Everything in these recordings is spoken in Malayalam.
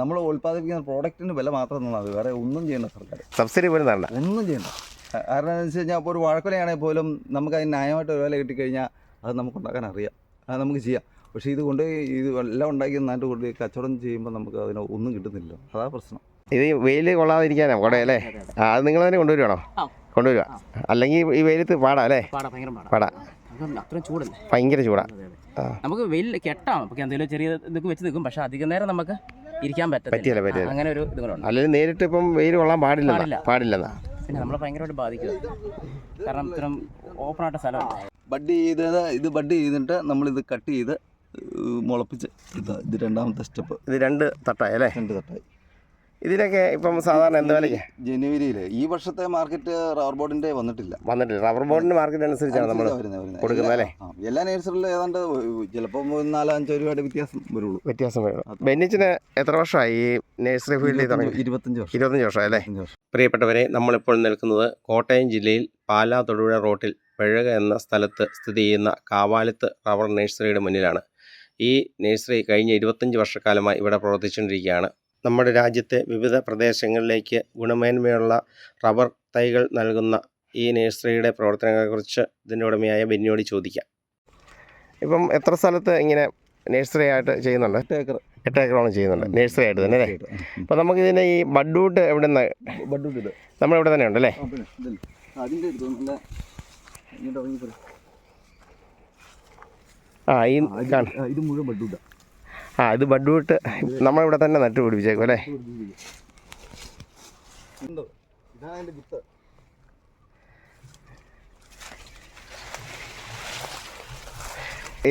നമ്മൾ ഉൽപ്പാദിപ്പിക്കുന്ന പ്രോഡക്റ്റിന് വില മാത്രം തന്നാൽ മതി. വേറെ ഒന്നും ചെയ്യേണ്ട സർക്കാർ സബ്സിഡി പോലും തരണ്ട. ഒന്നും ചെയ്യണ്ട. കാരണം എന്ന് വെച്ച് കഴിഞ്ഞാൽ ഇപ്പോൾ ഒരു വാഴക്കൊലയാണെങ്കിൽ പോലും നമുക്ക് അതിന് ന്യായമായിട്ട് ഒരു വില കിട്ടിക്കഴിഞ്ഞാൽ അത് നമുക്ക് ഉണ്ടാക്കാൻ അറിയാം. അത് നമുക്ക് ചെയ്യാം. പക്ഷേ ഇത് കൊണ്ട് ഇത് എല്ലാം ഉണ്ടാക്കി നന്നായിട്ട് കൊണ്ട് കച്ചവടം ചെയ്യുമ്പോൾ നമുക്ക് അതിന് ഒന്നും കിട്ടുന്നില്ല. അതാ പ്രശ്നം. ഇത് ഈ വെയിൽ കൊള്ളാതിരിക്കാനാ കുട അല്ലേ? അത് നിങ്ങൾ തന്നെ കൊണ്ടുവരുവാണോ? കൊണ്ടുവരിക അല്ലെങ്കിൽ ഈ വെയിലത്ത് പാടാ അല്ലേ? പാടാ ഭയങ്കര പാടാ. പാടാ. നമുക്ക് അത്രയും ചൂടല്ലേ? ഭയങ്കര ചൂടാ. നമുക്ക് വെയിൽ കെട്ടാം. എന്തെങ്കിലും ചെറിയ ഇതൊക്കെ വെച്ച് നിൽക്കും. പക്ഷെ അധികം നേരം നമുക്ക് ഇരിക്കാൻ പറ്റത്തില്ല. പറ്റിയല്ല. ആ, അങ്ങനെ ഒരു ഇതുകളുണ്ട് അല്ലെങ്കിൽ നേരിട്ട് ഇപ്പം വെയിൽ കൊള്ളാൻ പാടില്ല പാടില്ല. പാടില്ലെന്നാ? പിന്നെ നമ്മളെ ഭയങ്കരമായിട്ട് ബാധിക്കുക കാരണം ഇത്തരം ഓപ്പൺ ആയിട്ട് സ്ഥലം ബഡ് ചെയ്ത് ഇത് ബഡ് ചെയ്തിട്ട് നമ്മളിത് കട്ട് ചെയ്ത് ഏഹ് മുളപ്പിച്ച് ഇതാ ഇത് രണ്ടാമത്തെ സ്റ്റെപ്പ്. ഇത് രണ്ട് തട്ടായി അല്ലേ? രണ്ട് തട്ടായി. ഇതിനൊക്കെ ഇപ്പം സാധാരണ എന്ത് വിലയ്ക്ക്? ജനുവരിയിൽ ഈ വർഷത്തെ മാർക്കറ്റ് റബ്ബർ ബോർഡിന്റെ വന്നിട്ടില്ല. വന്നിട്ടില്ല. റബ്ബർ ബോർഡിന്റെ മാർക്കറ്റ് അനുസരിച്ചാണ് നമ്മൾ. കൊടുക്കുന്നത് അല്ലേ? എല്ലാ നേഴ്സറിലും ഏതാണ്ട് ചിലപ്പോൾ നാലോ അഞ്ചോ രൂപയുടെ വ്യത്യാസം വരുള്ളൂ. വ്യത്യാസം വരുള്ളൂ. ബെന്നിച്ചിന് എത്ര വർഷമായി ഈ നേഴ്സറി ഫീൽഡിൽ തുടങ്ങി? ഇരുപത്തഞ്ച് വർഷം. ഇരുപത്തഞ്ച് വർഷം അല്ലേ? പ്രിയപ്പെട്ടവരെ നമ്മളിപ്പോൾ നിൽക്കുന്നത് കോട്ടയം ജില്ലയിൽ പാലാ തൊടുപുഴ റോട്ടിൽ പെഴക എന്ന സ്ഥലത്ത് സ്ഥിതി ചെയ്യുന്ന കാവാലത്ത് റബ്ബർ നേഴ്സറിയുടെ മുന്നിലാണ്. ഈ നേഴ്സറി കഴിഞ്ഞ ഇരുപത്തഞ്ച് വർഷക്കാലമായി ഇവിടെ പ്രവർത്തിച്ചുകൊണ്ടിരിക്കുകയാണ്. നമ്മുടെ രാജ്യത്തെ വിവിധ പ്രദേശങ്ങളിലേക്ക് ഗുണമേന്മയുള്ള റബ്ബർ തൈകൾ നൽകുന്ന ഈ നഴ്സറിയുടെ പ്രവർത്തനങ്ങളെക്കുറിച്ച് ഇതിന്റെ ഉടമയായ ബെന്നിയോട് ചോദിക്കാം. ഇപ്പം എത്ര സ്ഥലത്ത് ഇങ്ങനെ നഴ്സറി ആയിട്ട് ചെയ്യുന്നുണ്ട്? എട്ട് ഏക്കർ. എട്ട് ഏക്കറോളം ചെയ്യുന്നുണ്ട്. നഴ്സറി ആയിട്ട് തന്നെ അല്ലേ? അപ്പോൾ നമുക്ക് ഇതിന്റെ ഈ ബഡ്ഡൂട്ട് എവിടെ നിന്ന് ബഡ്ഡൂട്ട് ഇത്. നമ്മളിവിടെ തന്നെ ഉണ്ടല്ലേ? ആ, ഈ ഇത് മുഴുവൻ കാണ- ആ, ഇത് ബഡ് വിട്ട് നമ്മളിവിടെ തന്നെ നട്ട് പിടിപ്പിച്ചേക്കും അല്ലേ?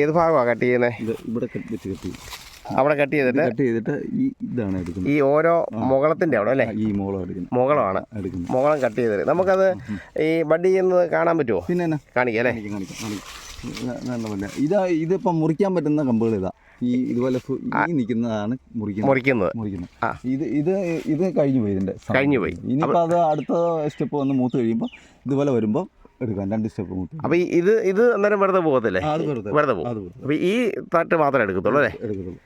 ഏത് ഭാഗമാണ് കട്ട് ചെയ്യുന്നത് ഇവിടെ കട്ട് വെച്ച് കട്ട് ചെയ്യും. അവിടെ കട്ട് ചെയ്തിട്ട് കട്ട് ചെയ്തിട്ട് ഈ ഇതാണ് എടുക്കുന്നത്. ഈ ഓരോ മുകളത്തിന്റെ അവിടെ അല്ലേ? ഈ എടുക്കുന്നത്. മുകളമാണ് എടുക്കുന്നത്. മുകളം കട്ട് ചെയ്തത്. നമുക്കത് ഈ ബഡ് ചെയ്യുന്നത് കാണാൻ പറ്റുമോ? പിന്നെ കാണിക്കാം അല്ലേ? കാണിക്കാം കാണിക്കാം കാണിക്കാം. നല്ല പോലെ. ഇതാ ഇതിപ്പം മുറിക്കാൻ പറ്റുന്ന കമ്പുകൾ ഇതാ. ഈ ഇതുപോലെ ഈ നിൽക്കുന്നതാണ് മുറിക്കുന്നത്. മുറിക്കുന്നത്. ഇത് ഇത് ഇത് കഴിഞ്ഞു പോയി ഇതിന്റെ കഴിഞ്ഞു പോയി. ഇനിയിപ്പോൾ അത് അടുത്ത സ്റ്റെപ്പ് വന്ന് മൂത്ത് കഴിയുമ്പോൾ ഇതുപോലെ വരുമ്പോൾ എടുക്കാം. രണ്ട് സ്റ്റെപ്പ് മൂത്ത് അപ്പോൾ ഇത് ഇത് അന്നേരം വെറുതെ പോകത്തില്ലേ? വെറുതെ. പോകും. അപ്പൊ അപ്പോൾ ഈ താറ്റ് മാത്രമേ എടുക്കത്തുള്ളൂ അല്ലേ? എടുക്കത്തുള്ളൂ.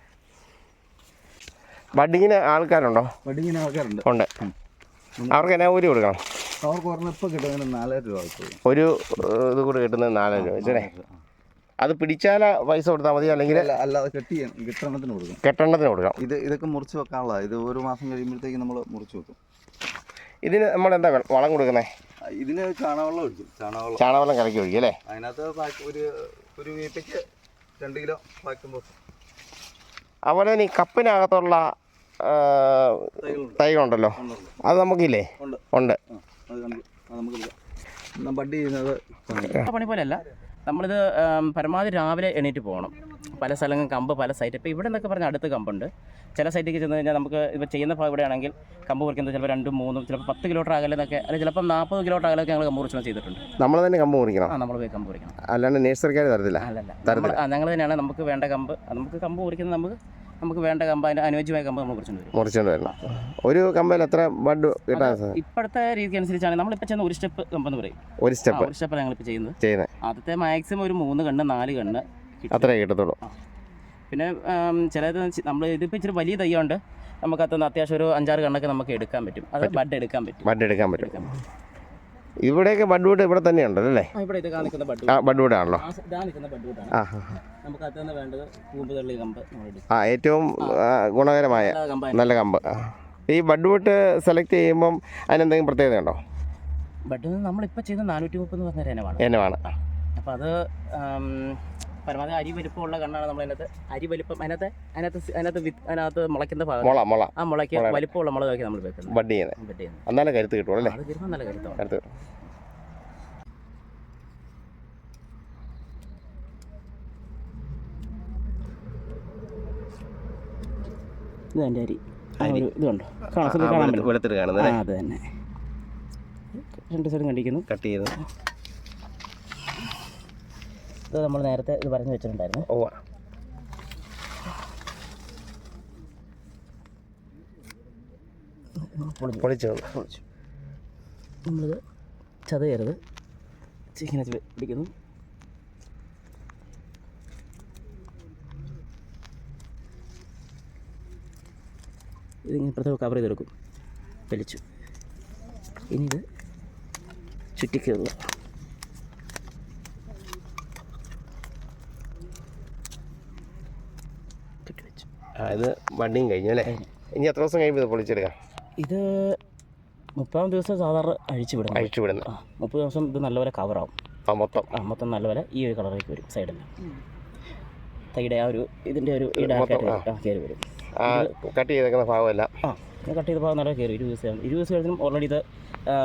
ബഡിങ്ങിന് ആൾക്കാരുണ്ടോ? വടിങ്ങനെ ആൾക്കാരുണ്ട്. ഉണ്ട്. അവർക്ക് എന്നാ ഊരി കൊടുക്കണം? അവർക്ക് ഒരെണ്ണം ഇപ്പോൾ കിട്ടുന്നതിന് നാലായിരം രൂപ ഒരു ഇത് കൂടെ കിട്ടുന്നത് നാലായിരം രൂപ വെച്ചല്ലേ അത് പിടിച്ചാൽ പൈസ കൊടുത്താൽ മതി അല്ലെങ്കിൽ അല്ല അല്ലാതെ കെട്ടി കെട്ടണത്തിന് കൊടുക്കും. കെട്ടെണ്ണത്തിന് കൊടുക്കാം. ഇത് ഇതൊക്കെ മുറിച്ച് വെക്കാനുള്ള ഇത് ഒരു മാസം കഴിയുമ്പോഴത്തേക്ക് നമ്മൾ മുറിച്ച് വെക്കും. ഇതിന് നമ്മൾ എന്താ വളം കൊടുക്കുന്നത് ഇതിന് ചാണകവെള്ളം ഒഴിക്കും. ചാണകവെള്ളം. ചാണകവെള്ളം കലക്കി ഒഴിക്കും അല്ലേ? അതിനകത്ത് ഒരു ഒരു വീട്ടിക്ക് രണ്ട് കിലോ പാക്കുമ്പോൾ അതുപോലെ തന്നെ ഈ കപ്പിനകത്തുള്ള തൈ ഉണ്ടല്ലോ തൈകളുണ്ടല്ലോ. അത് നമുക്കില്ലേ? ഉണ്ട്. ഉണ്ട്. പണി പോലെയല്ല. നമ്മളിത് പരമാവധി രാവിലെ എണീറ്റ് പോകണം. പല സ്ഥലങ്ങളും കമ്പ് പല സൈറ്റ് ഇപ്പോൾ ഇവിടെ എന്നൊക്കെ പറഞ്ഞാൽ അടുത്ത് കമ്പുണ്ട്. ചില സൈറ്റിലേക്ക് ചെന്ന് കഴിഞ്ഞാൽ നമുക്ക് ഇപ്പോൾ ചെയ്യുന്ന ഭാഗം ഇവിടെയാണെങ്കിൽ കമ്പ് കുറിക്കുന്നത് ചിലപ്പോൾ രണ്ടും മൂന്നും ചിലപ്പോൾ പത്ത് കിലോമീറ്റർ അകലെന്നൊക്കെ അല്ലെങ്കിൽ ചിലപ്പോൾ നാൽപ്പത് കിലോമീറ്റർ അകലൊക്കെ ഞങ്ങൾ കമ്പ് കുറിച്ചാൽ ചെയ്തിട്ടുണ്ട്. നമ്മൾ തന്നെ കമ്പ് കുറിക്കണം ആ നമ്മൾ പോയി കമ്പ് കുറിക്കണം അല്ലാണ്ട് നേഴ്സറിക്കാർ തരത്തില്ല? അല്ലല്ല. ഞങ്ങൾ തന്നെയാണ്. നമുക്ക് വേണ്ട കമ്പ് നമുക്ക് കമ്പ് കുറിക്കുന്നത് നമുക്ക് നമുക്ക് വേണ്ട കമ്പ അനുയോജ്യമായ കമ്പ നമ്മൾ കുറച്ചുകൊണ്ട് വരും. വരണം. ഒരു കമ്പയിൽ എത്ര ബഡ് കിട്ടാൻ ഇപ്പോഴത്തെ രീതി അനുസരിച്ചാണ് നമ്മളിപ്പോൾ ചെന്ന് ഒരു സ്റ്റെപ്പ് കമ്പെന്ന് പറയും. ഒരു സ്റ്റെപ്പ്. ഒരു സ്റ്റെപ്പ് ഞങ്ങളിപ്പോൾ ചെയ്യുന്നത്. ചെയ്യുന്നത്. ആദ്യത്തെ മാക്സിമം ഒരു മൂന്ന് കണ്ണ് നാല് കണ്ണ്. അത്രേ കിട്ടത്തുള്ളൂ. പിന്നെ ചിലത് നമ്മൾ ഇതിപ്പോൾ ഇച്ചിരി വലിയ തയ്യുണ്ട് നമുക്കകത്തുനിന്ന് അത്യാവശ്യം ഒരു അഞ്ചാറ് കണ്ണൊക്കെ നമുക്ക് എടുക്കാൻ പറ്റും. അത് ബഡ് എടുക്കാൻ പറ്റും. ബഡ് എടുക്കാൻ പറ്റും. ഇവിടെയൊക്കെ ബഡ്വൂട്ട് ഇവിടെ തന്നെ ഉണ്ടല്ലോ അല്ലേ? ആ, ഇവിടെ ഇത് കാണിക്കുന്ന ബഡ് ആ ആ ഏറ്റവും ഗുണകരമായ നല്ല കമ്പ്. ഈ ബഡ്വൂട്ട് സെലക്ട് ചെയ്യുമ്പം അതിനെന്തെങ്കിലും പ്രത്യേകതയുണ്ടോ ബഡ്വൂട്ട് നമ്മളിപ്പോൾ ചെയ്യുന്ന നാനൂറ്റി മുപ്പത് പറഞ്ഞ ഇനമാണ്. ഇനമാണ്. അപ്പോൾ അത് പരമാവധി അരി വലിപ്പമുള്ള കണ്ണാണ് നമ്മൾ അതിനകത്ത് അരി വലിപ്പം അതിനകത്ത് അതിനകത്ത് അതിനകത്ത് അതിനകത്ത് മുളയ്ക്കുന്ന ഭാഗം. മുള മുള. ആ മുളയ്ക്ക് മുള. വലിപ്പമുള്ള മുളകൊക്കെ നമ്മൾ വെക്കുന്നത് ബഡ് ചെയ്യുന്നത്. ബഡ് ചെയ്യുന്നത്. എന്നാലും കരുത്ത് കിട്ടുള്ളൂ അല്ലേ? അത് നല്ല കരുത്താണ് കരുത്ത് ഇത് എന്റെ അരി? ആ അരി. ഒരു ഇതുണ്ടോ കാണാൻ ശ്രദ്ധിച്ച് കാണാൻ പറ്റും. വെളുത്തിട്ട് കാണുന്നത് ആ അല്ലേ അത് തന്നെ. രണ്ട് സൈഡും കണ്ടിരിക്കുന്നു. കട്ട് ചെയ്ത്. ഇത് നമ്മൾ നേരത്തെ ഇത് പറഞ്ഞു വെച്ചിട്ടുണ്ടായിരുന്നു. ഓ പൊളിച്ചു. പൊളിച്ചു. നമ്മളിത് ചതയരുത്. ഇങ്ങനെ പിടിക്കുന്നു. ഇതിങ്ങനെ ഇപ്പുറത്തെ കവർ ചെയ്തെടുക്കും. വലിച്ചു ഇനി ഇത് ചുറ്റിക്കയറുക കെട്ടി വെച്ചു ആ ഇത് വണ്ടിയും കഴിഞ്ഞു അല്ലേ? ഇനി എത്ര ദിവസം കഴിയുമ്പോൾ ഇത് പൊളിച്ചെടുക്കാം? ഇത് മുപ്പതാം ദിവസം സാധാരണ അഴിച്ചു വിടും അഴിച്ചു വിടുന്നത് ആ മുപ്പത് ദിവസം ഇത് നല്ലപോലെ കവറാവും ആ മൊത്തം. ആ മൊത്തം നല്ലപോലെ ഈ ഒരു കളറിലേക്ക് വരും സൈഡിൽ തൈയുടെ ആ ഒരു ഇതിന്റെ ഒരു കയറി വരും. ആ കട്ട് ചെയ്തേക്കുന്ന ഭാഗമല്ല. ആ കട്ട് ചെയ്ത ഭാഗം നല്ല കയറി ഇരുപത് ദിവസം ഇരുപത് ദിവസം കഴിഞ്ഞും ഓൾറെഡി ഇത്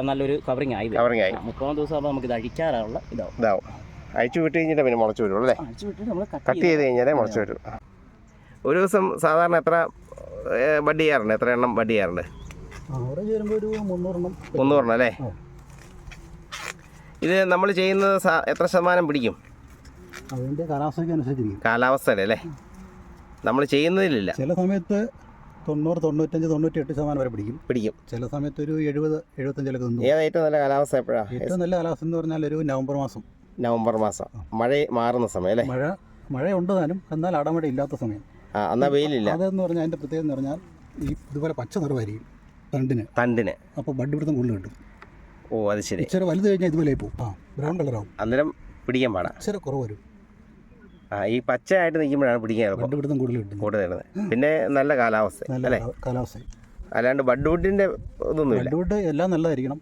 നല്ലൊരു കവറിങ് ആയി കവറിങ് ആയി. മുപ്പതാം ദിവസം ആകുമ്പോൾ നമുക്ക് ഇത് അഴിക്കാറുള്ള ഇതാവും. ഇതാവും. അഴിച്ചു വിട്ട് കഴിഞ്ഞിട്ട് പിന്നെ മുളച്ച് വരും അല്ലേ? അഴിച്ചു വിട്ട് നമ്മൾ കട്ട് ചെയ്ത് കഴിഞ്ഞാലേ മുളച്ച് വരും. ഒരു ദിവസം സാധാരണ എത്ര ബഡ് ചെയ്യാറുണ്ട്? എത്ര എണ്ണം ബഡ് ചെയ്യാറുണ്ട്? മുന്നൂറെണ്ണം അല്ലേ. ഇത് നമ്മൾ ചെയ്യുന്നത് എത്ര ശതമാനം പിടിക്കും? അതിന്റെ കാലാവസ്ഥയ്ക്ക് അനുസരിച്ചിരിക്കും. കാലാവസ്ഥയുടെ അല്ലേ? നമ്മൾ ചെയ്യുന്നതിലില്ല. ചില സമയത്ത് തൊണ്ണൂറ് തൊണ്ണൂറ്റഞ്ച് തൊണ്ണൂറ്റി എട്ട് ശതമാനം വരെ പിടിക്കും. പിടിക്കും. ചില സമയത്ത് ഒരു എഴുപത് എഴുപത്തഞ്ചിലൊക്കെ ഏതാ ഏറ്റവും നല്ല കാലാവസ്ഥ എപ്പോഴാണ് ഏറ്റവും നല്ല കാലാവസ്ഥ എന്ന് പറഞ്ഞാൽ ഒരു നവംബർ മാസം. നവംബർ മാസം. മഴ മാറുന്ന സമയം അല്ലേ? മഴ മഴയുണ്ട് താനും എന്നാൽ അടമഴ ഇല്ലാത്ത സമയം. ആ എന്നാ വെയിലില്ല. അതെന്ന് പറഞ്ഞാൽ അതിന്റെ പ്രത്യേകത എന്ന് പറഞ്ഞാൽ ഈ ഇതുപോലെ പച്ച നിറവായിരിക്കും തണ്ടിന്. തണ്ടിന്. അപ്പോൾ ബഡ് പിടുത്തം കൂടുതൽ കിട്ടും. ഓ അത് ശരി. ഇച്ചിരി വലുത് കഴിഞ്ഞാൽ ഇതുപോലെ പോകും. ആ ബ്രൗൺ കളറാവും അന്നേരം പിടിക്കാൻ പാടാ. ഇച്ചിരി കുറവ് വരും. ആ ഈ പച്ചയായിട്ട് നിൽക്കുമ്പോഴാണ് പിടിക്കാൻ എളുപ്പം. ബഡ് പിടുത്തം കൂടുതൽ കിട്ടും കൂടുതൽ പിന്നെ നല്ല കാലാവസ്ഥ നല്ല കാലാവസ്ഥ. അല്ലാണ്ട് ബഡ്വുഡിന്റെ ഇതൊന്നും ബഡ് വുഡ് എല്ലാം നല്ലതായിരിക്കണം.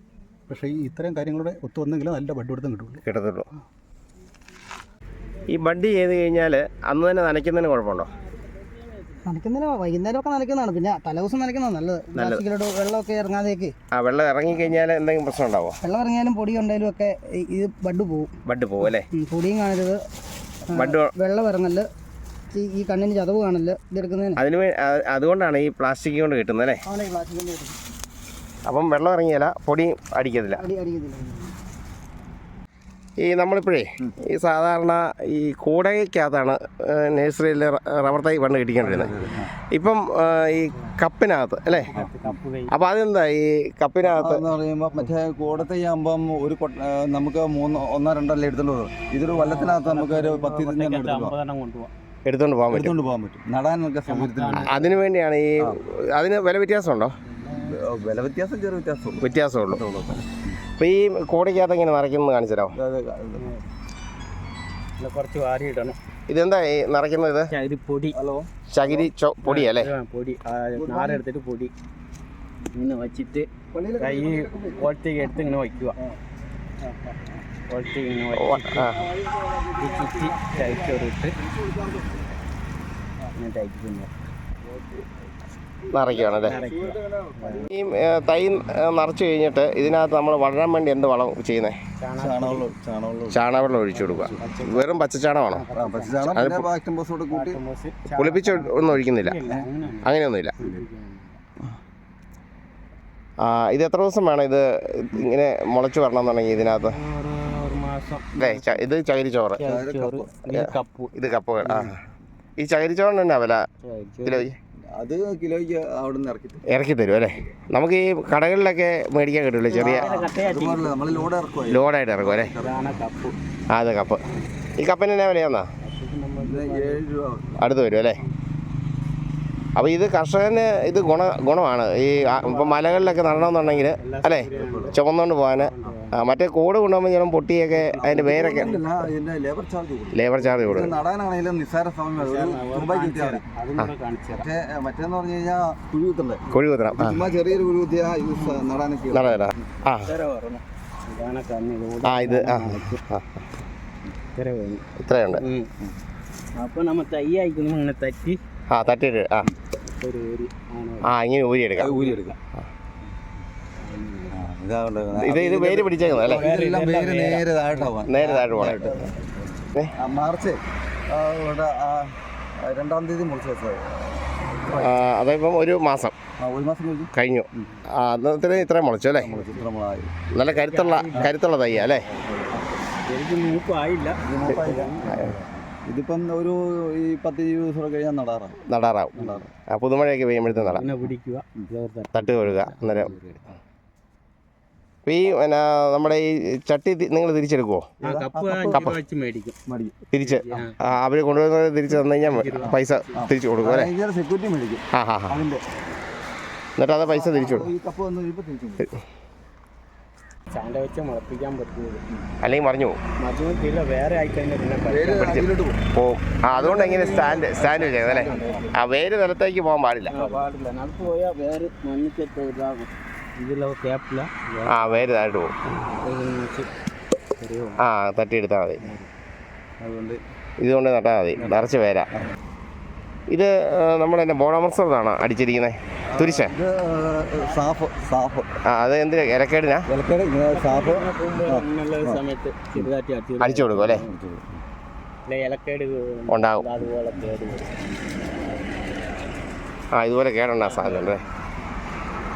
പക്ഷേ ഈ ഇത്തരം കാര്യങ്ങളുടെ ഒത്തു വന്നെങ്കിൽ നല്ല ബഡ് പിടുത്തം കിട്ടുള്ളൂ. കിട്ടത്തുള്ളൂ. ഈ ബഡ് ചെയ്ത് കഴിഞ്ഞാൽ അന്ന് തന്നെ നനയ്ക്കുന്നതിന് കുഴപ്പമുണ്ടോ? നനയ്ക്കുന്നതിന് വൈകുന്നേരമൊക്കെ നനയ്ക്കുന്നതാണ്. പിന്നെ തലേദിവസം നനയ്ക്കുന്നതാണ്. നല്ലത്. പ്ലാസ്റ്റിക്കിലോട്ട് വെള്ളമൊക്കെ ഇറങ്ങാതെയൊക്കെ. ആ വെള്ളം ഇറങ്ങി കഴിഞ്ഞാൽ എന്തെങ്കിലും പ്രശ്നം ഉണ്ടാവോ? വെള്ളം ഇറങ്ങിയാലും പൊടി ഉണ്ടെങ്കിലും ഒക്കെ ഇത് ബഡ് പോവും. ബഡ് പോകും അല്ലേ? പൊടിയും കാണരുത് ബഡ് വെള്ളം ഇറങ്ങൽ ഈ- കണ്ണിന് ചതവ് കാണൽ ഇതെടുക്കുന്നതിന്. അതിന് അതുകൊണ്ടാണ് ഈ പ്ലാസ്റ്റിക് കൊണ്ട് കിട്ടുന്നത് അല്ലേ? പ്ലാസ്റ്റിക് പ്ലാസ്റ്റിക്കിന്റെ അപ്പം വെള്ളം ഇറങ്ങിയാലാ പൊടി അടിക്കത്തില്ല? അടി അടിക്കത്തില്ല. ഈ നമ്മളിപ്പോഴേ ഈ സാധാരണ ഈ കൂടകയ്ക്കകത്താണ് നഴ്സറിയിൽ റബ്ബർ തൈ പണ്ട് കിട്ടിക്കൊണ്ടിരുന്നത്. ഇപ്പം ഈ കപ്പിനകത്ത് അല്ലേ? അപ്പോൾ അതെന്താ ഈ കപ്പിനകത്ത്? എന്ന് പറയുമ്പോൾ മറ്റേ കൂടത്തെ ആകുമ്പം ഒരു നമുക്ക് മൂന്ന് ഒന്നോ രണ്ടോ അല്ലേ എടുത്തോണ്ട് പോകും ഇതൊരു വല്ലത്തിനകത്ത് നമുക്ക് ഒരു പത്ത് എടുത്തോണ്ട് എടുത്തുകൊണ്ട് പോകാൻ പറ്റും. അതിന് വേണ്ടിയാണ് ഈ അതിന് വില വ്യത്യാസമുണ്ടോ? വില വ്യത്യാസം ചെറിയ വ്യത്യാസമുള്ളൂ. വ്യത്യാസമുള്ളൂ. അപ്പോൾ ഈ കോടിക്കകത്ത് എങ്ങനെ നിറയ്ക്കുന്നത് കാണിച്ചു തരാമോ കുറച്ച് വാരി ഇടണം ഇതെന്താ ഈ നിറയ്ക്കുന്നത് ഇത്? ചകിരി പൊടി. ഹലോ? ചകിരി ചോ പൊടിയല്ലേ പൊടി. നാരെടുത്തിട്ട് പൊടി. ഇങ്ങനെ വച്ചിട്ട് കൈ കോളത്തേക്ക് എടുത്ത് ഇങ്ങനെ വയ്ക്കുക. കോളത്തേക്ക് ഇങ്ങനെ ചുറ്റി ചരിച്ചോറിട്ട് ഇങ്ങനെ തയ്ക്കുന്നു നിറയ്ക്കുകയാണല്ലേ ഈ തൈ നിറച്ച് കഴിഞ്ഞിട്ട് ഇതിനകത്ത് നമ്മൾ വളരാൻ വേണ്ടി എന്ത് വളം ചെയ്യുന്നത് ചാണകവെള്ളം ഒഴിച്ചു കൊടുക്കുക. വെറും കൂട്ടി പുളിപ്പിച്ച് ഒന്നും ഒഴിക്കുന്നില്ല. അങ്ങനെയൊന്നുമില്ല. ആ ഇത് എത്ര ദിവസം വേണം ഇത് ഇങ്ങനെ മുളച്ചു വരണം എന്നുണ്ടെങ്കിൽ ഇതിനകത്ത്? ഒരു മാസം അല്ലേ ഇത് ചകിരിച്ചോറ്. ഇത് കപ്പ്. ആ. ഈ ചകിരിച്ചോറിന് തന്നെ വില? കിലോ അത് കിലോയ്ക്ക് അവിടെ നിന്ന് ഇറക്കി തരും. ഇറക്കി തരും അല്ലേ? നമുക്ക് ഈ കടകളിലൊക്കെ മേടിക്കാൻ കിട്ടില്ലേ ചെറിയ നമ്മൾ ലോഡ് ലോഡായിട്ട് ഇറക്കും അല്ലേ? അതെ ആ അത് കപ്പ്. ഈ കപ്പിന് എന്നാ വിലയാന്നാ? അടുത്ത് വരും അല്ലേ? അപ്പോൾ ഇത് കർഷകന് ഇത് ഗുണ ഗുണമാണ്. ഈ ഇപ്പം മലകളിലൊക്കെ നടണമെന്നുണ്ടെങ്കിൽ അല്ലേ? ചുമന്നുകൊണ്ട് പോകാൻ മറ്റേ കൂട് കൊണ്ടുപോകുമ്പോൾ ചിലപ്പോൾ പൊട്ടിയൊക്കെ അതിന്റെ വേരൊക്കെ ലേബർ ചാർജ് കൂടും. ലേബർ ചാർജ് ഇത് കൊടുക്കും നടാനാണെങ്കിലും നിസ്സാര സമയം ഒരു തുമ്പായി കിട്ടിയാൽ മതി. അതും കൂടെ കാണിച്ചു തരാം. മറ്റേ മറ്റേന്ന് പറഞ്ഞു കഴിഞ്ഞാൽ കുഴി കുത്തണ്ടേ? കുഴി കുത്തണം. ആ. ആ. ആ ഇത് ആ. ആ. ഇത്രയുണ്ട് അപ്പൊ നമ്മ തൈ അയക്കുന്നു തറ്റി തട്ടി. ആ തട്ടിയിട്ട് ആ. ആ ഇങ്ങനെ ഊരി എടുക്കാം. ഇതാണ്ട് ഇത് ഇത് വേര് പിടിച്ചേക്കുന്നത് അല്ലേ? നേരെ നേരെ മാർച്ച് രണ്ടാം തീയതി മുറിച്ച് വെച്ചത്. അതിപ്പം ഒരു മാസം. ഒരു മാസം കഴിഞ്ഞു. ആ അന്നത്തിന് ഇത്ര മുളച്ചു അല്ലേ? നല്ല കരുത്തുള്ള കരുത്തുള്ള തയ്യ അല്ലേ? മൂപ്പായില്ല. ഇതിപ്പം ഒരു ഈ പത്ത് ഇരുപത് ദിവസം കഴിഞ്ഞാൽ നടാറാണ് നടാറാവും. ആ പുതുമഴയൊക്കെ പെയ്യുമ്പോഴത്തേക്ക് നടാം. പിന്നെ പിടിക്കുക. തട്ട് കൊഴുക അന്നേരം ഈ പിന്നെ നമ്മുടെ ഈ ചട്ടി നിങ്ങൾ തിരിച്ചെടുക്കുമോ ആ കപ്പ് തിരിച്ച്. അവർ കൊണ്ടുവന്നത് തിരിച്ച് തന്നു കഴിഞ്ഞാൽ പൈസ തിരിച്ചു കൊടുക്കും അല്ലേ? സെക്യൂരിറ്റി മേടിക്കും. ആ ഹാ ഹാ. എന്നിട്ട് അത് പൈസ തിരിച്ചു കൊടുക്കും. ചാണ്ട വെച്ച് മുളപ്പിക്കാൻ പറ്റുന്നത്. അല്ലെങ്കിൽ മറിഞ്ഞു പോകും വേറെ ആയിക്കഴിഞ്ഞാൽ പിന്നെ വേര് പോകും ആ അതുകൊണ്ട് എങ്ങനെ സ്റ്റാൻഡ് സ്റ്റാൻഡ് വെച്ചത് അല്ലേ? ആ വേര് നിലത്തേക്ക് പോകാൻ പാടില്ല. പാടില്ല. നടക്ക് പോയാൽ വേറെ മണ്ണിച്ചത്ത് ഇതാകും. ഇതിലോ ക്യാപ്പില്ല ആ വേര് താഴോട്ട് പോകും ആ തട്ടിയെടുത്താൽ മതി. അതുകൊണ്ട് ഇതുകൊണ്ട് നട്ടാൽ മതി. നിറച്ച് വേരാ. ഇത് നമ്മൾ എന്റെ ബോണമർസറാണ് അടിച്ചിരിക്കുന്നത് തുരിശ? SAFF SAFF. ആ അത് എന്തിനാ ഇലക്കേടിനാ? ഇലക്കേട് സാഫ്. അടിച്ചു കൊടുക്കും. അല്ലേ? ഇലക്കേട് ഉണ്ടാകും ആ ഇതുപോലെ കേടുണ്ടാ സാധനം അല്ലേ?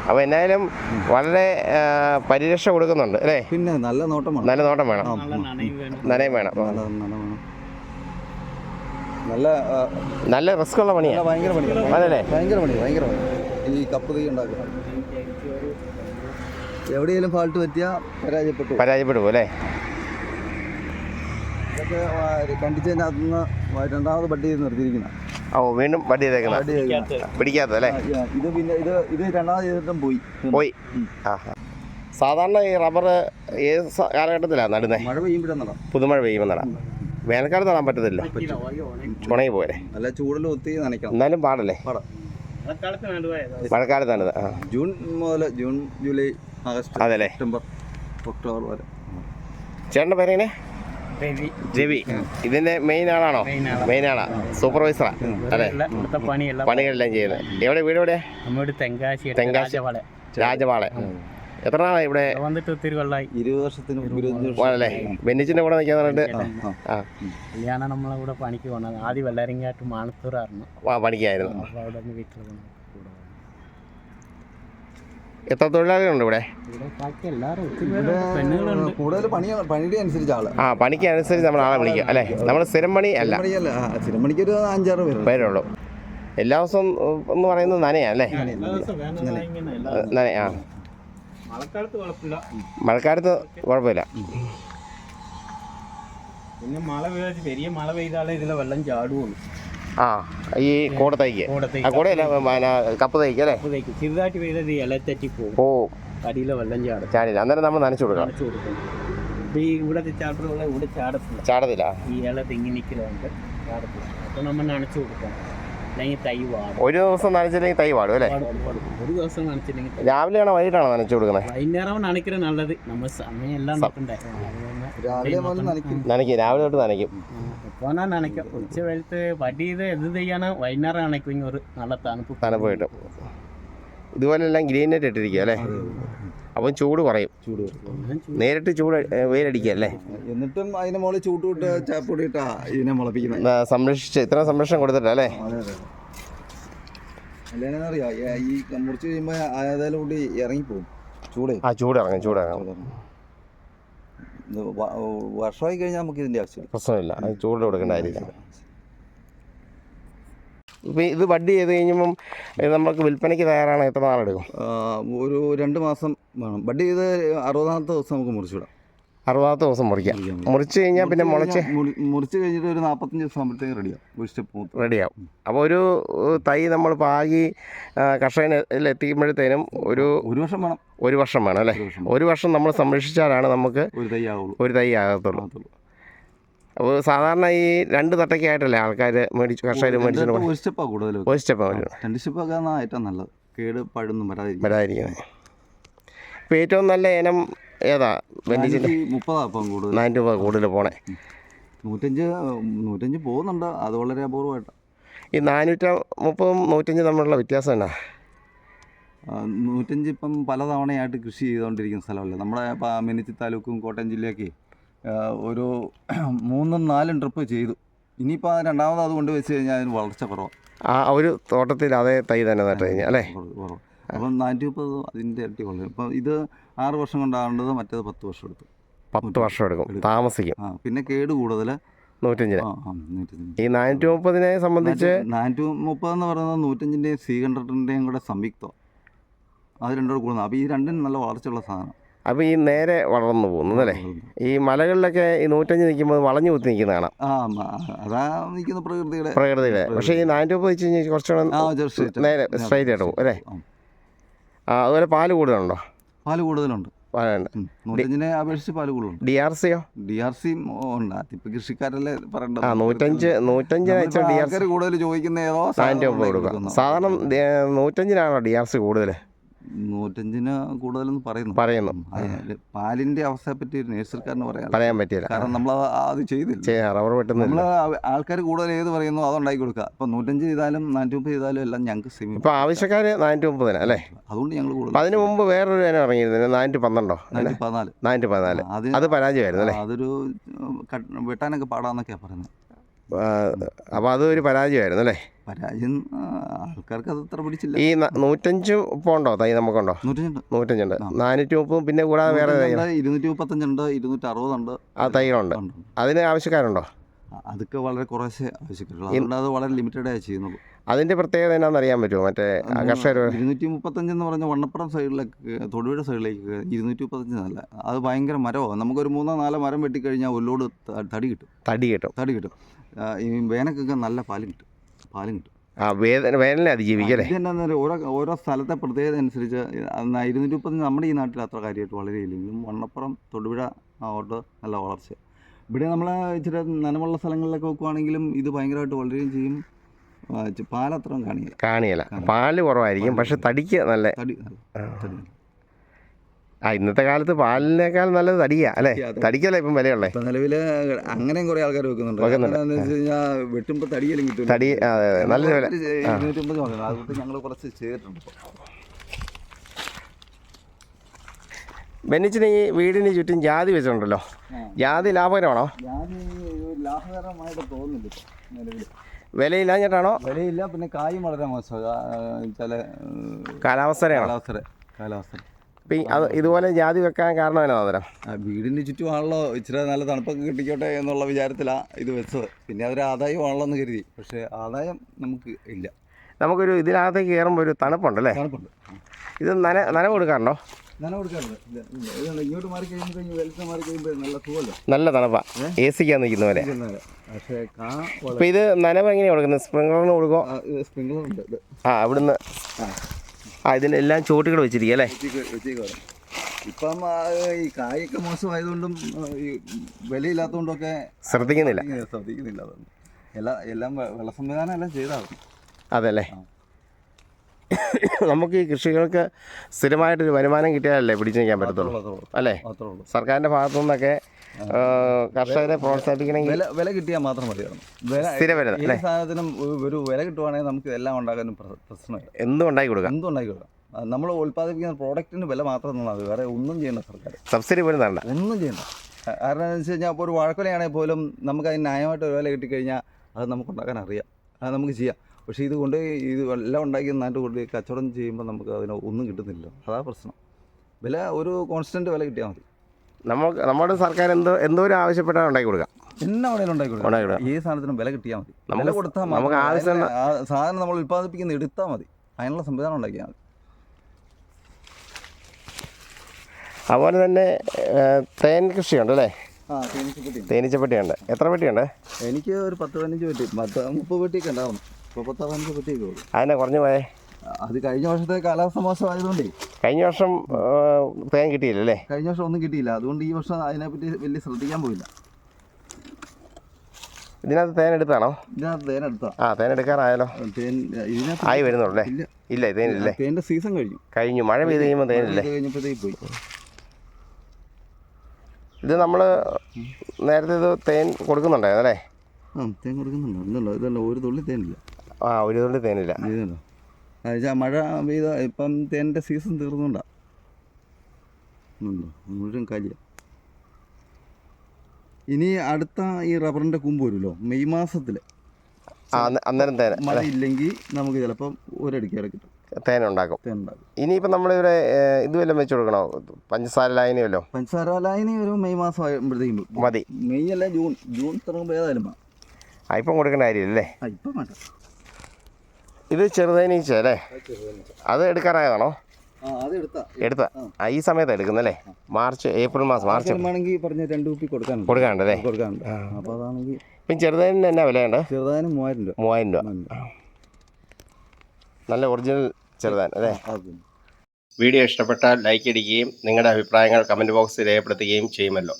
അപ്പോൾ എന്നായാലും വളരെ പരിരക്ഷ കൊടുക്കുന്നുണ്ട് അല്ലേ? പിന്നെ നല്ല നോട്ടം വേണം. നല്ല നോട്ടം വേണം. നല്ല നനയും വേണം. നല്ല നല്ല റിസ്ക് ഉള്ള പണിയാണ് ഭയങ്കര പണിയാണ് അതല്ലേ? ഭയങ്കര പണി ഭയങ്കര പണി ഈ കപ്പ് തീ ഉണ്ടാക്കുന്നത് എവിടെയെങ്കിലും ഫാൾട്ട് പറ്റിയാൽ പരാജയപ്പെട്ടു പരാജയപ്പെടും അല്ലേ? ഇതൊക്കെ കണ്ടിച്ചതിനകത്ത് നിന്ന് രണ്ടാമത് ബഡ് ചെയ്ത് നിർത്തിയിരിക്കുന്ന. ഓ വീണ്ടും വടി ചെയ്തേക്കുന്ന. ബഡ് ചെയ്തിരിക്കുന്ന. അല്ലേ? ഇത് പിന്നെ ഇത് ഇത് രണ്ടാമത് ചെയ്തിട്ടും പോയി. പോയി. ആ സാധാരണ ഈ റബ്ബർ ഏത് കാലഘട്ടത്തിലാണ് നടുന്നത് മഴ പെയ്യുമ്പോഴാണ് നടാം. പുതുമഴ പെയ്യുമ്പോൾ നടാം. വേനൽക്കാലത്ത് നടാൻ പറ്റത്തില്ല ഉണങ്ങി പോരെ നല്ല ചൂടിൽ ഒത്തിരി നനയ്ക്കണം. എന്നാലും പാടല്ലേ? പാടാം മഴക്കാലത്ത് നടുവായത് ആ. ജൂൺ മുതൽ ജൂൺ ജൂലൈ ആഗസ്റ്റ് അതല്ലേ സെപ്റ്റംബർ ഒക്ടോബർ വരെ. ചേട്ടന്റെ പേരെങ്ങനെ? രവി. ഇതിന്റെ മെയിൻ ആളാണോ. മെയിൻ ആളാ. സൂപ്പർവൈസറാ അതെ പണികളെല്ലാം ചെയ്യുന്നത്. എവിടെ? വീട് എവിടെ നമ്മുടെ തെങ്കാശി തെങ്കാശി. രാജവാളെ. രാജപാളെ എത്ര നാളായി ഇവിടെ? വന്നിട്ട് ഒത്തിരി കൊള്ളായി ഇരുപത് വർഷത്തിന് ആണല്ലേ? ബെന്നിച്ചിന്റെ കൂടെ നിൽക്കാൻ പറഞ്ഞിട്ട്? ആ, കല്യാണം നമ്മളെ കൂടെ പണിക്ക് പോണത്. ആദ്യം വെള്ളരിങ്ങാട്ട് മാണത്തൂറായിരുന്നു ആ, പണിക്കായിരുന്നു. അപ്പോൾ അവിടെ നിന്ന് വീട്ടിൽ കൂടെ എത്ര തൊഴിലാളികളുണ്ട് ഇവിടെ? കൂടുതൽ പണി പണിയുടെ അനുസരിച്ച് ആൾ. ആ പണിക്ക് അനുസരിച്ച് നമ്മൾ ആളെ വിളിക്കുക. അല്ലേ? നമ്മൾ സ്ഥിരം പണി അല്ല. പണിയല്ല. സ്ഥിരം പണിക്ക് ഒരു അഞ്ചാറ് പേരുള്ളൂ. എല്ലാ ദിവസവും എന്ന് പറയുന്നത് നനയാ അല്ലേ? എല്ലാ മഴക്കാലത്ത് കുഴപ്പമില്ല. പിന്നെ മഴ ചെറിയ മഴ പെയ്താലേ ഇതിലെ വെള്ളം ചാടുകയുള്ളൂ ആ ഈ കൂടത്തേക്ക്. ആ കൂടെയല്ല കപ്പ് തയ്ക്ക് അല്ലേ? ചെറുതായിട്ട് പെയ്തത് ഇല തെറ്റി പോകും. ഓ. അടിയിലെ വെള്ളം ചാടും. ചാടില്ല. അന്നേരം നമ്മൾ നനച്ചു കൊടുക്കണം. ഈ ഇവിടത്തെ ചാടുള്ള ഇവിടെ ചാടത്തില്ല. ചാടത്തില്ല. ഈ ഇല തെങ്ങി നിൽക്കുന്നതുകൊണ്ട് ചാടത്തില്ല. അപ്പോൾ നമ്മൾ നനച്ചു കൊടുക്കണം. അല്ലെങ്കിൽ തൈ വാടും. ഒരു ദിവസം നനച്ചില്ലെങ്കിൽ തൈ പാടും അല്ലേ? വാടും, വാടും. ഒരു ദിവസം നനച്ചില്ലെങ്കിൽ രാവിലെയാണ് വൈകിട്ടാണോ നനച്ചു കൊടുക്കുന്നത് വൈകുന്നേരം നനയ്ക്കുന്നത് നല്ലത്. നമ്മൾ സമയം എല്ലാം രാവിലെ നനയ്ക്കും. രാവിലെ തൊട്ട് നനയ്ക്കും. ഉച്ച വെളുത്ത് വടി ചെയ്ത് എന്ത് ചെയ്യണം. വൈകുന്നേരം നനയ്ക്കുമെങ്കിൽ ഒരു നല്ല തണുപ്പ് തണുപ്പ് കിട്ടും. ഇതുപോലെ എല്ലാം ഗ്രീൻ നെറ്റ് ഇട്ടിരിക്കുക അല്ലേ? അപ്പം ചൂട് കുറയും. ചൂട്. നേരിട്ട് ചൂട് വെയിലടിക്കല്ലേ എന്നിട്ടും അതിനെ മുകളിൽ ചൂട്ടുവിട്ട് ചാപ്പൊടി ഇട്ടാ ഇതിനെ മുളപ്പിക്കുന്നത്. സംരക്ഷിച്ച് ഇത്ര സംരക്ഷണം കൊടുത്തിട്ടല്ലേ ഈ മുറിച്ച് കഴിയുമ്പോൾ ഏതായാലും കൂടി ഇറങ്ങിപ്പോവും. ചൂടേ. ആ വർഷമായി കഴിഞ്ഞാൽ നമുക്ക് ഇതിന്റെ ആവശ്യമില്ല. പ്രശ്നമില്ല. ചൂട് കൊടുക്കേണ്ട കാര്യമില്ല. ഇത് വഡ്ഡി ചെയ്ത് ഇത് നമുക്ക് വിൽപ്പനയ്ക്ക് തയ്യാറാണ് എത്ര നാളെടുക്കും ഒരു രണ്ട് മാസം വേണം. ബഡ് ചെയ്ത് അറുപതാമത്തെ ദിവസം നമുക്ക് മുറിച്ചിടാം അറുപതാമത്തെ ദിവസം മുറിക്കാം. മുറിച്ച് കഴിഞ്ഞാൽ പിന്നെ മുളച്ച് മുറിച്ച് കഴിഞ്ഞിട്ട് ഒരു നാൽപ്പത്തഞ്ച് ദിവസം ആകുമ്പോഴത്തേക്ക് റെഡിയാവും. റെഡിയാവും. അപ്പോൾ ഒരു തൈ നമ്മൾ പാകി കർഷകനിൽ എത്തിക്കുമ്പോഴത്തേനും ഒരു ഒരു വർഷം വേണം. ഒരു വർഷം വേണം അല്ലേ? ഒരു വർഷം നമ്മൾ സംരക്ഷിച്ചാലാണ് നമുക്ക് ഒരു തൈ ആകുള്ളൂ ഒരു തൈ ആകത്തുള്ളൂ. അപ്പോൾ സാധാരണ ഈ രണ്ട് തട്ടയ്ക്കായിട്ടല്ലേ ആൾക്കാർ മേടിച്ച് കർഷകർ ഒരു സ്റ്റെപ്പാണ് കൂടുതൽ. ഒരു മേടിച്ചു രണ്ട് സ്റ്റെപ്പൊക്കെ ഏറ്റവും നല്ലത്. കേട് പഴൊന്നും വരാതിരിക്കും വരാതിരിക്കുന്നത് ഇപ്പോൾ ഏറ്റവും നല്ല ഇനം ഏതാ? മുപ്പതാ ഇപ്പം കൂടുതൽ. നാനൂറ്റി രൂപ കൂടുതൽ പോണേ. നൂറ്റഞ്ച് നൂറ്റഞ്ച് പോകുന്നുണ്ട്. അത് വളരെ ഈ നാനൂറ്റി മുപ്പതും നൂറ്റഞ്ചും തമ്മിലുള്ള വ്യത്യാസം എന്നാ? നൂറ്റഞ്ച് ഇപ്പം പലതവണയായിട്ട് കൃഷി ചെയ്തുകൊണ്ടിരിക്കുന്ന സ്ഥലമല്ലേ? നമ്മുടെ മിനിച്ചി താലൂക്കും കോട്ടയം ജില്ലയൊക്കെ ഒരു മൂന്നും നാലും ട്രിപ്പ് ചെയ്തു. ഇനിയിപ്പോൾ രണ്ടാമത് അത് കൊണ്ട് വെച്ച് കഴിഞ്ഞാൽ അതിന് വളർച്ച കുറവാണ് ആ ഒരു തോട്ടത്തിൽ അതേ തൈ തന്നെ നട്ട് കഴിഞ്ഞാൽ അല്ലേ? അപ്പം നാനൂറ്റി മുപ്പത് അതിന്റെ ഇരട്ടി കൊള്ളും ഇപ്പം ഇത് ആറ് വർഷം കൊണ്ടാകേണ്ടത് മറ്റേത് പത്ത് വർഷം എടുത്തു. പത്ത് വർഷം എടുക്കും. താമസിക്കും. ആ പിന്നെ കേട് കൂടുതൽ നൂറ്റഞ്ചിന്. ഈ നാനൂറ്റി മുപ്പതിനെ സംബന്ധിച്ച് നാനൂറ്റി മുപ്പത് എന്ന് പറയുന്നത് നൂറ്റഞ്ചിന്റെയും സി ഹൺഡ്രഡിന്റെയും കൂടെ സംയുക്തം. അത് രണ്ടോട് കൂടുന്നത് അപ്പോൾ ഈ രണ്ടിനും നല്ല വളർച്ചയുള്ള സാധനം. അപ്പോൾ ഈ നേരെ വളർന്നു പോകുന്നത് അല്ലേ? ഈ മലകളിലൊക്കെ ഈ നൂറ്റഞ്ച് നിൽക്കുമ്പോൾ വളഞ്ഞു കുത്തി നിൽക്കുന്ന കാണാം. അതാ നിൽക്കുന്ന പ്രകൃതിയുടെ പ്രകൃതിയിലെ പക്ഷേ ഈ നാനൂറ്റി മുപ്പത് വെച്ച് കഴിഞ്ഞാൽ കുറച്ചുകൂടെ നേരെ സ്ട്രൈറ്റ് ആയിട്ട് പോകും അല്ലേ? അതുപോലെ പാൽ കൂടുതലുണ്ടോ? പാൽ കൂടുതലുണ്ട്. നൂറ്റഞ്ചിനെ അപേക്ഷിച്ച് പാൽ കൂടുതലുണ്ട്. ഡി ആർ സിയോ ഡി ആർ സി ഉണ്ട്. അതിപ്പോൾ കൃഷിക്കാരല്ലേ പറയേണ്ടത്. നൂറ്റഞ്ച് നൂറ്റഞ്ചിന് ആൾക്കാർ കൂടുതൽ ചോദിക്കുന്ന ഏതോ സാധനം കൊടുക്കുക. സാധാരണ നൂറ്റഞ്ചിനാണോ ഡി ആർ സി കൂടുതൽ നൂറ്റഞ്ചിന് കൂടുതലെന്ന് പറയുന്നു. പറയുന്നു. പാലിന്റെ അവസ്ഥയെ പറ്റി ഒരു നേഴ്സറിക്കാരന് പറയാം പറയാൻ പറ്റില്ല കാരണം നമ്മൾ അത് ചെയ്തില്ല. വെട്ടുന്ന നമ്മൾ ആൾക്കാർ കൂടുതൽ ഏത് പറയുന്നു അത് ഉണ്ടാക്കി കൊടുക്കുക. അപ്പൊ നൂറ്റഞ്ച് ചെയ്താലും നാനൂറ്റി മുപ്പത് ചെയ്താലും എല്ലാം ഞങ്ങൾക്ക് സെമി ഇപ്പൊ ആവശ്യക്കാർ നാനൂറ്റി മുപ്പതിന് അല്ലേ? അതുകൊണ്ട് ഞങ്ങൾ കൂടുതൽ അതിന് മുമ്പ് വേറൊരു ഇനം ഇറങ്ങിയിരുന്നു നാനൂറ്റി പന്ത്രണ്ടോ? നാനൂറ്റി പതിനാല്. നാനൂറ്റി പതിനാല്. അത് പരാജയമായിരുന്നു അല്ലേ? അതൊരു വെട്ടാനൊക്കെ പാടാന്നൊക്കെയാ പറയുന്നത്. അപ്പോൾ അതൊരു പരാജയമായിരുന്നു അല്ലേ? പരാജയം ആൾക്കാർക്ക് അത് അത്ര പിടിച്ചില്ല. ഈ നൂറ്റഞ്ച് പോണ്ടോ തൈ നമുക്കുണ്ടോ? നൂറ്റഞ്ചുണ്ട്. നാനൂറ്റി മുപ്പതും പിന്നെ കൂടാതെ വേറെ ഇരുന്നൂറ്റി മുപ്പത്തഞ്ചുണ്ട് ഇരുന്നൂറ്റി അറുപതുണ്ട് ആ തൈകളുണ്ട്. അതിന് ആവശ്യക്കാരുണ്ടോ? അതൊക്കെ വളരെ കുറച്ച് ആവശ്യക്കാരുള്ളൂ അതുകൊണ്ട് അത് വളരെ ലിമിറ്റഡ് ആയി ചെയ്യുന്നുള്ളൂ. അതിന്റെ പ്രത്യേകത എന്നാണെന്ന് അറിയാൻ പറ്റുമോ? മറ്റേ കർഷകർ ഇരുന്നൂറ്റി മുപ്പത്തഞ്ച് എന്ന് പറഞ്ഞ വണ്ണപ്പുറം സൈഡിലേക്ക് തൊടുപുഴ സൈഡിലേക്ക് ഇരുന്നൂറ്റി മുപ്പത്തഞ്ച് നല്ല അത് ഭയങ്കര മരമാണ്. നമുക്കൊരു മൂന്നോ നാലോ മരം വെട്ടിക്കഴിഞ്ഞാൽ ഒല്ലോട് തടി കിട്ടും. തടി കിട്ടും. തടി കിട്ടും. ഈ വേനക്കൊക്കെ നല്ല പാൽ കിട്ടും. പാലും കിട്ടും. ആ വേദന വേനലിനെ അതിജീവിക്കല്ലേ? ഇതെന്നാന്ന് ഓരോ ഓരോ സ്ഥലത്തെ പ്രത്യേകത അനുസരിച്ച് ഇരുന്നൂറ്റി നമ്മുടെ ഈ നാട്ടിൽ അത്ര കാര്യമായിട്ട് വളരെ ഇല്ലെങ്കിലും മണ്ണപ്പുറം തൊടുപുഴ ഓട്ട് നല്ല വളർച്ച. ഇവിടെ നമ്മൾ ഇച്ചിരി നനമുള്ള സ്ഥലങ്ങളിലൊക്കെ വെക്കുവാണെങ്കിലും ഇത് ഭയങ്കരമായിട്ട് വളരുകയും ചെയ്യും. പാലത്രം പാലത്രയും കാണില്ല. കാണിയല്ല പാൽ കുറവായിരിക്കും. പക്ഷെ തടിക്ക് നല്ല തടി തടി. നല്ല. ആ ഇന്നത്തെ കാലത്ത് പാലിനേക്കാൾ നല്ലത് തടിയാ അല്ലേ. തടിക്കല്ലേ ഇപ്പം വിലയുള്ളേ? നിലവിൽ നിലവിൽ അങ്ങനെയും കുറെ ആൾക്കാർ വെക്കുന്നുണ്ട്. വെക്കുന്നുണ്ട്. കാരണം എന്താന്ന് വെച്ച് കഴിഞ്ഞാൽ വെട്ടുമ്പോ തടിയെല്ലാം കിട്ടും തടി നല്ല വില. ഞങ്ങൾ കുറച്ച് ഇപ്പൊ. ബെന്നിച്ചിന് ഈ വീടിന് ചുറ്റും ജാതി വെച്ചിട്ടുണ്ടല്ലോ. ജാതി ലാഭകരമാണോ? ലാഭകരമായിട്ട് തോന്നുന്നില്ല നിലവിൽ. വിലയില്ലാഞ്ഞിട്ടാണോ? വിലയില്ല പിന്നെ കായും വളരെ മോശം. ചില കാലാവസ്ഥയാണ് കാലാവസ്ഥ കാലാവസ്ഥ. ഇപ്പം ഇതുപോലെ ജാതി വെക്കാൻ കാരണം എന്നാ അന്നേരം വീടിന് ചുറ്റുമാണല്ലോ ഇച്ചിരി നല്ല തണുപ്പൊക്കെ കിട്ടിക്കോട്ടെ എന്നുള്ള വിചാരത്തിലാണ് ഇത് വെച്ചത്. പിന്നെ അതൊരു ആദായമാണല്ലോ എന്ന് കരുതി. പക്ഷേ ആദായം നമുക്ക് ഇല്ല. നമുക്കൊരു ഇതിനകത്തേക്ക് കയറുമ്പോൾ ഒരു തണുപ്പുണ്ടല്ലേ? തണുപ്പുണ്ട്. ഇത് നന നനവ് കൊടുക്കാറുണ്ടോ? നന കൊടുക്കാറുണ്ട്. ഇങ്ങോട്ട് മാറി കഴിയുമ്പോൾ വെളുത്ത് മാറി കഴിയുമ്പോൾ നല്ല സുഖമല്ലോ? നല്ല തണുപ്പാ. എ സിക്കാണ് നിൽക്കുന്ന പോലെ. പക്ഷേ ഇപ്പം ഇത് നനവ് എങ്ങനെയാണ് കൊടുക്കുന്നത്? സ്പ്രിംഗ്ലറിന് കൊടുക്കുമോ സ്പ്രിംഗ്ലർ ഉണ്ട് ആ അവിടുന്ന് ആ ഇതിനെല്ലാം ചോട്ടുകൾ വെച്ചിരിക്കുക അല്ലേ. ഇപ്പം ഈ കായൊക്കെ മോശമായതുകൊണ്ടും ഈ വിലയില്ലാത്തതുകൊണ്ടൊക്കെ ശ്രദ്ധിക്കുന്നില്ല. ശ്രദ്ധിക്കുന്നില്ല എല്ലാം എല്ലാം വെള്ള സംവിധാനം എല്ലാം ചെയ്താൽ അതല്ലേ? നമുക്ക് ഈ കൃഷികൾക്ക് സ്ഥിരമായിട്ടൊരു വരുമാനം കിട്ടിയാലല്ലേ പിടിച്ചു നിൽക്കാൻ പറ്റത്തുള്ളൂ? അല്ലേ? സർക്കാരിന്റെ ഭാഗത്തു നിന്നൊക്കെ കർഷകരെ പ്രോത്സാഹിപ്പിക്കണമെങ്കിൽ വില വില കിട്ടിയാൽ മാത്രം മതിയായിരുന്നു. വില സ്ഥിര വില അല്ലേ? സാധനത്തിനും ഒരു- വില കിട്ടുവാണെങ്കിൽ നമുക്ക് എല്ലാം ഉണ്ടാക്കാനും പ്ര- പ്രശ്നമില്ല. എന്തും ഉണ്ടാക്കി കൊടുക്കാം. എന്തും ഉണ്ടാക്കി കൊടുക്കാം നമ്മൾ ഉൽപ്പാദിപ്പിക്കുന്ന പ്രോഡക്റ്റിന് വില മാത്രം തന്നാൽ വേറെ ഒന്നും ചെയ്യേണ്ട സർക്കാർ. സബ്സിഡി പോലും തരണ്ട. ഒന്നും ചെയ്യണ്ട. കാരണം എന്ന് വെച്ച് കഴിഞ്ഞാൽ ഇപ്പോൾ ഒരു വാഴക്കൊലയാണെങ്കിൽ പോലും നമുക്ക് അതിന് ന്യായമായിട്ട് ഒരു വില കിട്ടിക്കഴിഞ്ഞാൽ അത് നമുക്ക് ഉണ്ടാക്കാൻ അറിയാം. അത് നമുക്ക് ചെയ്യാം. പക്ഷേ ഇത് കൊണ്ട് ഇത് എല്ലാം ഉണ്ടാക്കി നന്നായിട്ട് കൊണ്ട് കച്ചവടം ചെയ്യുമ്പോൾ നമുക്ക് അതിന് ഒന്നും കിട്ടുന്നില്ല. അതാ പ്രശ്നം. വില ഒരു കോൺസ്റ്റന്റ് വില കിട്ടിയാൽ മതി. നമുക്ക് നമ്മുടെ സർക്കാർ എന്തോ എന്തോ ഒരു ആവശ്യപ്പെട്ടാൽ ഉണ്ടാക്കി കൊടുക്കാം എന്നാ വേണേലും ഉണ്ടാക്കി കൊടുക്കാം. ഈ സാധനത്തിനും വില കിട്ടിയാൽ മതി. വില നമുക്ക് കൊടുത്താൽ നമുക്ക് മാത്രം ആവശ്യം സാധനം നമ്മൾ ഉൽപ്പാദിപ്പിക്കുന്ന എടുത്താൽ മതി. അതിനുള്ള സംവിധാനം ഉണ്ടാക്കിയാൽ മതി. അതുപോലെ തന്നെ തേൻ കൃഷിയുണ്ട് അല്ലേ? തേനീച്ചപ്പെട്ടിയുണ്ട്. എത്ര പെട്ടിയുണ്ട്? എനിക്ക് ഒരു പത്ത് പതിനഞ്ച് പെട്ടി പത്ത് മുപ്പത് പെട്ടിയൊക്കെ ഉണ്ടാവും ഇപ്പോൾ പത്ത് പതിനഞ്ച് പെട്ടിയൊക്കെ ഉള്ളൂ. അതിനെ കുറഞ്ഞു പോയേ. അത് കഴിഞ്ഞ വർഷത്തെ കാലാവസ്ഥ മോശമായതുകൊണ്ടേ. കഴിഞ്ഞ വർഷം തേൻ തേൻ കിട്ടിയില്ലല്ലേ? കഴിഞ്ഞ വർഷം ഒന്നും കിട്ടിയില്ല. അതുകൊണ്ട് ഈ വർഷം അതിനെപ്പറ്റി വലിയ ശ്രദ്ധിക്കാൻ പോയില്ല. ഇതിനകത്ത് തേൻ എടുത്താണോ? ഇതിനകത്ത് തേൻ എടുത്താ. ആ തേൻ എടുക്കാറായാലോ തേൻ ഇതിനകത്ത് ആയി വരുന്നുള്ളൂ അല്ലേ? ഇല്ല. തേനില്ലേ? തേന്റെ സീസൺ കഴിഞ്ഞു. കഴിഞ്ഞു. മഴ പെയ്ത് കഴിയുമ്പോൾ തേനില്ലേ? ഇത് കഴിഞ്ഞപ്പോഴത്തേക്ക് പോയി. ഇത് നമ്മൾ നേരത്തെ ഇത് തേൻ കൊടുക്കുന്നുണ്ടായിരുന്നു അല്ലേ? ആ തേൻ കൊടുക്കുന്നുണ്ടോ. ഇല്ലല്ലോ ഇതല്ല ഒരു തുള്ളി തേനില്ല. ആ ഒരു തുള്ളി തേനില്ല. അതെച്ചാൽ മഴ പെയ്ത ഇപ്പം തേന്റെ സീസൺ തീർന്നുകൊണ്ടാണ് മുഴുവൻ കാലിയ. ഇനി അടുത്ത ഈ റബ്ബറിന്റെ കുമ്പ് വരുമല്ലോ മെയ് മാസത്തിൽ അന്നേരം തേൻ മഴ ഇല്ലെങ്കിൽ നമുക്ക് ചിലപ്പം ഒരടിക്ക് കിട്ടും. തേൻ ഉണ്ടാക്കും ഇനിയിപ്പോൾ നമ്മളിവിടെ ഏ, ഇത് വല്ലതും വെച്ച് കൊടുക്കണോ പഞ്ചസാര ലായനി വല്ലോ? പഞ്ചസാര ലായനി ഒരു മെയ് മാസം ആകുമ്പോഴത്തേക്കും മതി. മെയ് അല്ല ജൂൺ. ജൂൺ തുടങ്ങുമ്പോൾ ഏതായാലും ആ ഇപ്പം കൊടുക്കേണ്ട കാര്യമില്ലല്ലേ? ആ ഇപ്പം വേണ്ട. ഇത് ചെറുതേനീച്ച അല്ലേ? അത് എടുക്കാറായതാണോ? ആ അത് എടുത്താ. ഈ സമയത്താണ് എടുക്കുന്നല്ലേ മാർച്ച് ഏപ്രിൽ മാസം മാർച്ച്. കൊടുക്കാനുണ്ട്. അതാണെങ്കിൽ ഇപ്പം ചെറുതേനിന് എന്നാ വിലയുണ്ട് മൂവായിരം രൂപ. മൂവായിരം രൂപ. നല്ല ഒറിജിനൽ ചെറുതാൻ അല്ലേ? അത്. വീഡിയോ ഇഷ്ടപ്പെട്ടാൽ ലൈക്ക് അടിക്കുകയും നിങ്ങളുടെ അഭിപ്രായങ്ങൾ കമന്റ് ബോക്സിൽ രേഖപ്പെടുത്തുകയും ചെയ്യുമല്ലോ.